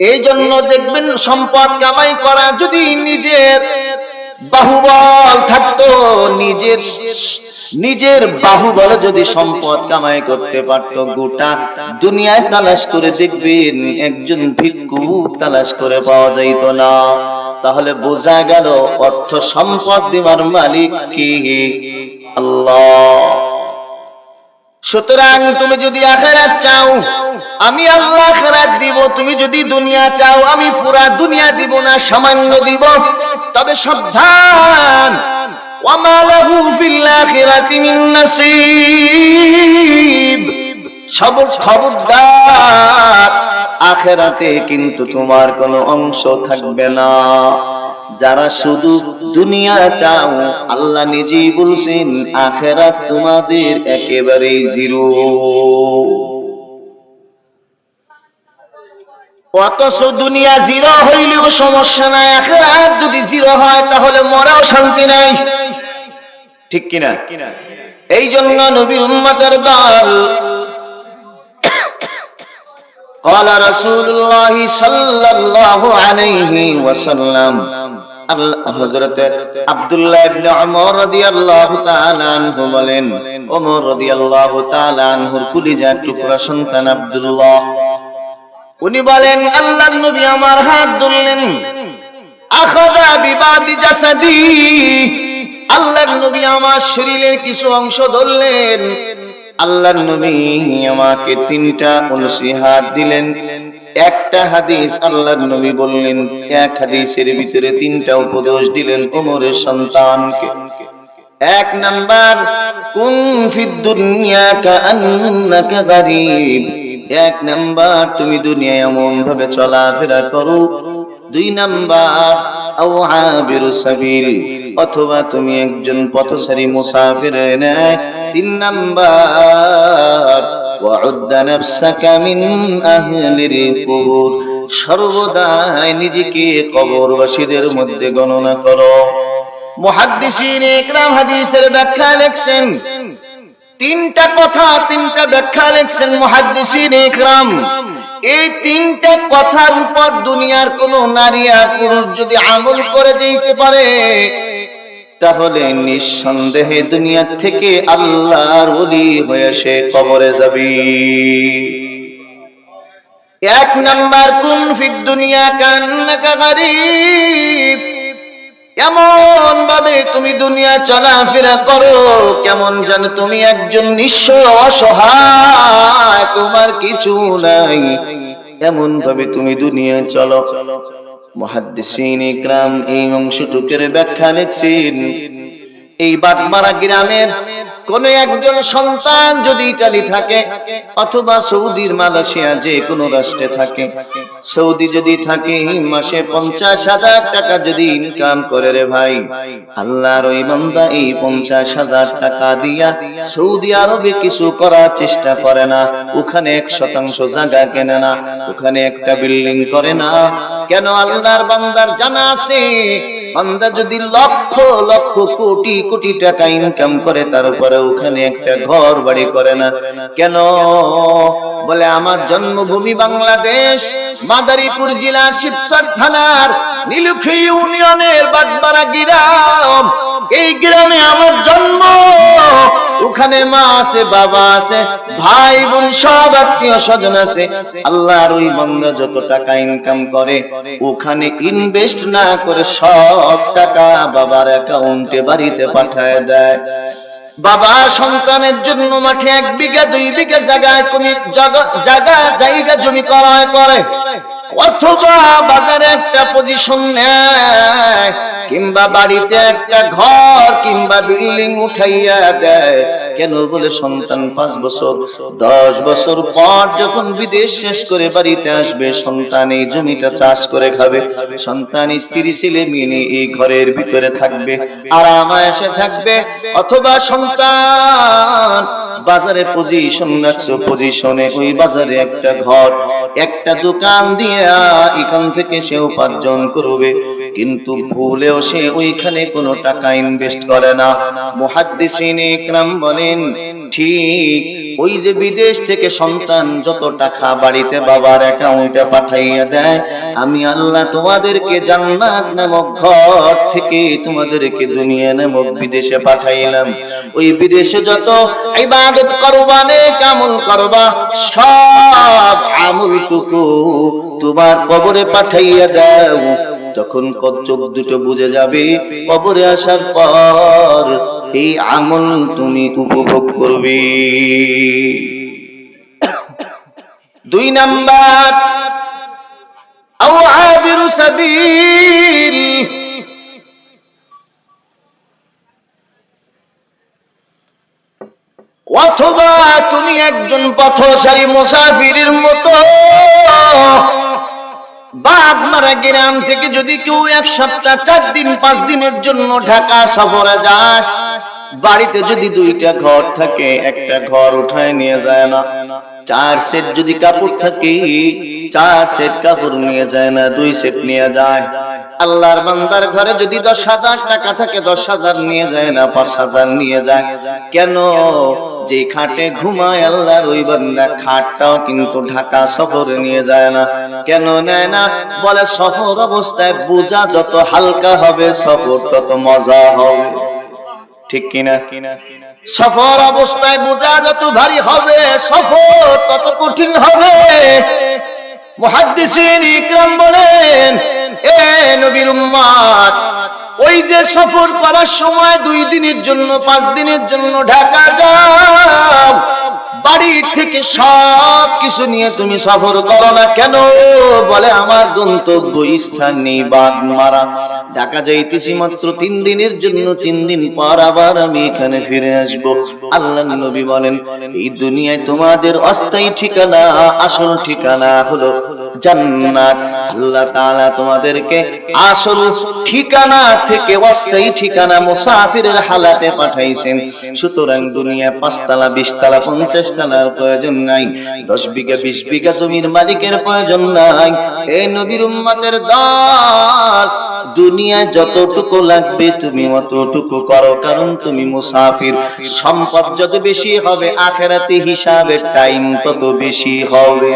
এই জন্য দেখবেন সম্পদ কামাই করা যদি নিজের বাহুবল থাকতো, নিজের নিজের বাহুবল যদি সম্পদ কামাই করতে পারতো, গোটা দুনিয়ায় তালাশ করে দেখবেন একজন ভিক্ষু তালাশ করে পাওয়া যাইত না। তাহলে বোঝা গেল অর্থ সম্পদ দেওয়ার মালিক কি? আল্লাহ। সুতরাং তুমি যদি আখেরাত চাও, আমি আল্লাহ আখেরাত দিব, তুমি যদি দুনিয়া চাও, আমি পুরা দুনিয়া দিব না, সামান্য দিব। তবে সাবধান। আখেরাতে কিন্তু তোমার কোনো অংশ থাকবে না। যারা শুধু দুনিয়া চাও আল্লাহ নিজেই বলছেন আখেরাত তোমাদের একেবারেই জিরো অথচ দুনিয়া জিরো হইলেও সমস্যা নাই আখেরাত যদি জিরো হয় তাহলে মরাও শান্তি নাই ঠিক কিনা এই জন্য নবীর উম্মতের দল قال رسول الله صلى الله عليه وسلم আমার হাত শরীরের কিছু অংশ ধরলেন। আল্লাহর নবী আমাকে তিনটা নসিহাত দিলেন। একটা হাদিস আল্লাহর নবী বললেন, এক হাদিসের ভিতরে তিনটা উপদেশ দিলেন ওমরের সন্তানকে। এক নাম্বার, কুন ফিদ দুনিয়া কাআন্নাকা গরিব। এক নাম্বার, তুমি দুনিয়ায় এমন ভাবে চলাফেরা করো। দুই নাম্বার অথবা তুমি একজন পথচারী মুসাফির তিন নাম্বার وعد نفسك من أهل القبور সর্বদাই নিজেকে কবরবাসীদের মধ্যে গণনা করো মুহাদ্দিসিন ইকরাম হাদিসের ব্যাখ্যা লেখছেন তিনটা কথা তিনটা ব্যাখ্যা লেখছেন মুহাদ্দিসিন ইকরাম এই তিনটা কথার উপর দুনিয়ার কোন নারী আর পুরুষ যদি আমল করে যেতে পারে তাহলে নিঃসন্দেহে দুনিয়া থেকে আল্লাহর ওলি হয়ে সে কবরে যাবি। এক নাম্বার কুন ফিদ দুনিয়া কান্নাকা গরিব? এমন ভাবে তুমি দুনিয়া চলাফেরা করো, কেমন যেন তুমি একজন নিঃস্ব অসহায়, তোমার কিছু নাই। এমন ভাবে তুমি দুনিয়া চলো চলো। মহাদ্দিসিন ইকরাম এই অংশটুকের ব্যাখ্যা লিখছেন এই বাদমারা গ্রামের কোন একজন সন্তান যদি ইটালি থাকে অথবা সৌদির, মালয়েশিয়া, যে কোনো রাষ্ট্রে থাকে। সৌদি যদি থাকে, মাসে পঞ্চাশ হাজার টাকা যদি ইনকাম করে রে ভাই। আল্লাহর ওই বান্দা এই পঞ্চাশ হাজার টাকা দিয়া সৌদি আরবে কিছু করার চেষ্টা করে না। ওখানে এক শতাংশ জায়গা কেনে না, ওখানে একটা বিল্ডিং করে না। কেন আল্লাহর বান্দার জানা আছে? বান্দা যদি লক্ষ লক্ষ কোটি কোটি টাকা ইনকাম করে তারপরে ওখানে একটা ঘর বাড়ি করে না। কেন? বলে, আমার জন্মভূমি বাংলাদেশ, মাদারীপুর জেলা, শিবচর থানার নীলুখি ইউনিয়নের বাগবাড়া গ্রাম। এই গ্রামে আমার জন্ম। ওখানে মা আছে, বাবা আছে, ভাই বোন সব আত্মীয় স্বজন আছে। আল্লাহর ওই বন্ধ যত টাকা ইনকাম করে, ওখানে ইনভেস্ট না করে সব টাকা বাবার অ্যাকাউন্টে বাড়িতে পাঠায় দেয়। বাবা সন্তানের জন্য মাঠে এক বিঘা, দুই বিঘা জায়গায় জায়গা জায়গা জমি ক্রয় করে। অথবা বাজারে একটা পজিশন নেয়, কিংবা বাড়িতে একটা ঘর কিংবা বিল্ডিং উঠাইয়া দেয়। কেন বলে সন্তান পাঁচ বছর? দশ বছর পর যখন বিদেশ শেষ করে বাড়িতে আসবে, সন্তান এই জমিটা চাষ করে খাবে। সন্তান, স্ত্রী, ছেলে মেয়ে এই ঘরের ভিতরে থাকবে আরাম এসে থাকবে। অথবা সন্তান বাজারে পজিশন রাখছো পজিশনে ওই বাজারে একটা ঘর, একটা দোকান দিয়া এখান থেকে সে উপার্জন করবে। কিন্তু ভুলেও সে ওইখানে কোনো টাকা ইনভেস্ট করে না। মুহাদ্দিসিন ইকরাম বলেন, ঠিক, ওই যে বিদেশ থেকে সন্তান যত টাকা বাড়িতে বাবার অ্যাকাউন্টে পাঠাইয়া দেয়, আমি আল্লাহ তোমাদেরকে জান্নাত নামক ঘর থেকে তোমাদেরকে দুনিয়া নামক বিদেশে পাঠাইলাম। ওই বিদেশে যত ইবাদত করবা নে কামল করবা, সব আমলটুকু তোমার কবরে পাঠাইয়া দাও। কত চোখ দুটো বুঝে যাবে কবরে আসার পর এই আমল তুমি উপভোগ করবে। দুই নাম্বার অথবা তুমি একজন পথচারী, মুসাফিরের মতো বাগমারা গ্রাম থেকে যদি কেউ এক সপ্তাহ, চার দিন, পাঁচ দিনের জন্য ঢাকা সফরে যায়, বাড়িতে যদি দুইটা ঘর থাকে, একটা ঘর উঠায় নিয়ে যায় না, চার সেট যদি কাপড় থাকে, চার সেট কাপড় নিয়ে যায় না, দুই সেট নিয়ে যায়। আল্লাহর বান্দার ঘরে যদি দশ হাজার টাকা থাকে, দশ হাজার নিয়ে যায় না, পাঁচ হাজার নিয়ে যায়। কেন? যে খাটে ঘুমায় আল্লাহর ওই বান্দা, খাটটাও কিন্তু ঢাকা সফরে নিয়ে যায় না। কেন নেয় না? বলে সফর অবস্থায় বোঝা যত হালকা হবে সফর তত মজা হবে। ঠিক কিনা? সফর অবস্থায় বোঝা যত ভারী হবে সফর তত কঠিন হবে। মুহাদ্দিসিন ইকরাম বলেন, এ নবীর উম্মাত ওই যে সফর করার সময় দুই দিনের জন্য, পাঁচ দিনের জন্য ঢাকা যাও। বাড়ি থেকে সব কিছু নিয়ে তুমি সফর করো না কেন? বলে আমার গন্তব্য স্থান নেই বাঘ মারা। ঢাকা যাইতেছি মাত্র তিন দিনের জন্য, তিন দিন পর আবার আমি এখানে ফিরে আসব। আল্লাহ নবী বলেন, এই দুনিয়ায় তোমাদের অস্থায়ী ঠিকানা, আসল ঠিকানা হলো জান্নাত। আল্লাহ তাআলা তোমাদেরকে আসল ঠিকানা থেকে অস্থায়ী ঠিকানা মুসাফিরের হালাতে পাঠাইছেন। সুতরাং দুনিয়া পাঁচতলা, বিশতলা পঞ্চাশ তলার প্রয়োজন নাই। দশ বিঘা, বিশ বিঘা জমির মালিকের প্রয়োজন নাই। এই নবীর উম্মতের দল দুনিয়ায় যতটুকু লাগবে তুমি অতটুকু করো, কারণ তুমি মুসাফির। সম্পদ যত বেশি হবে, আখেরাতে হিসাবে টাইম তত বেশি হবে।